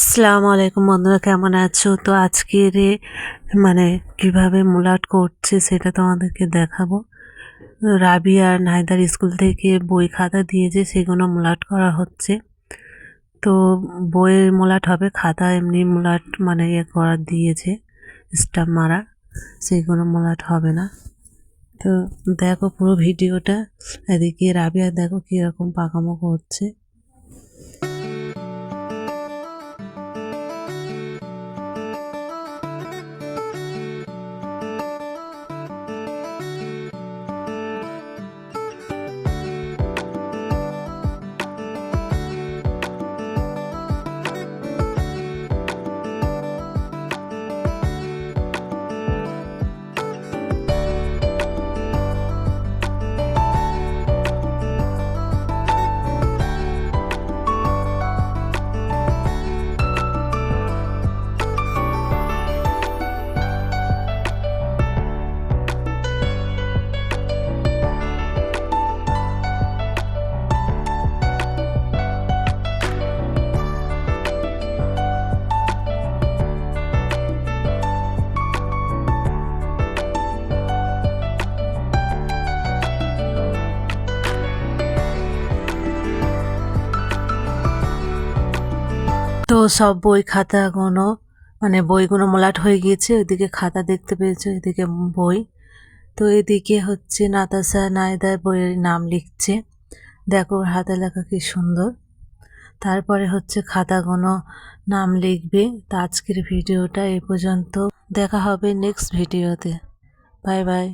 আসসালামু আলাইকুম বন্ধুরা, কেমন আছো? তো আজকের মানে কীভাবে মুলাট করছে সেটা তোমাদেরকে দেখাবো। রাবি আর নাইদার স্কুল থেকে বই খাতা দিয়েছে সেগুলো মুলাট করা হচ্ছে। তো বইয়ের মুলাট হবে খাতা, এমনি মুলাট মানে ইয়ে করা দিয়েছে, স্টাম্প মারা, সেগুলো মুলাট হবে না। তো দেখো পুরো ভিডিওটা, এদিকে রাবিয়া দেখো কীরকম পাকামো করছে। তো সব বই খাতাগুলো মানে বইগুলো মোলাট হয়ে গিয়েছে, ওইদিকে খাতা দেখতে পেয়েছে এদিকে বই। তো এদিকে হচ্ছে নাতাশা নায়দার বইয়ের নাম লিখছে। দেখো ওর হাতে লেখা কি সুন্দর। তারপরে হচ্ছে খাতাগুলো নাম লিখবে। তো আজকের ভিডিওটা এ পর্যন্ত। দেখা হবে নেক্সট ভিডিওতে বাই বাই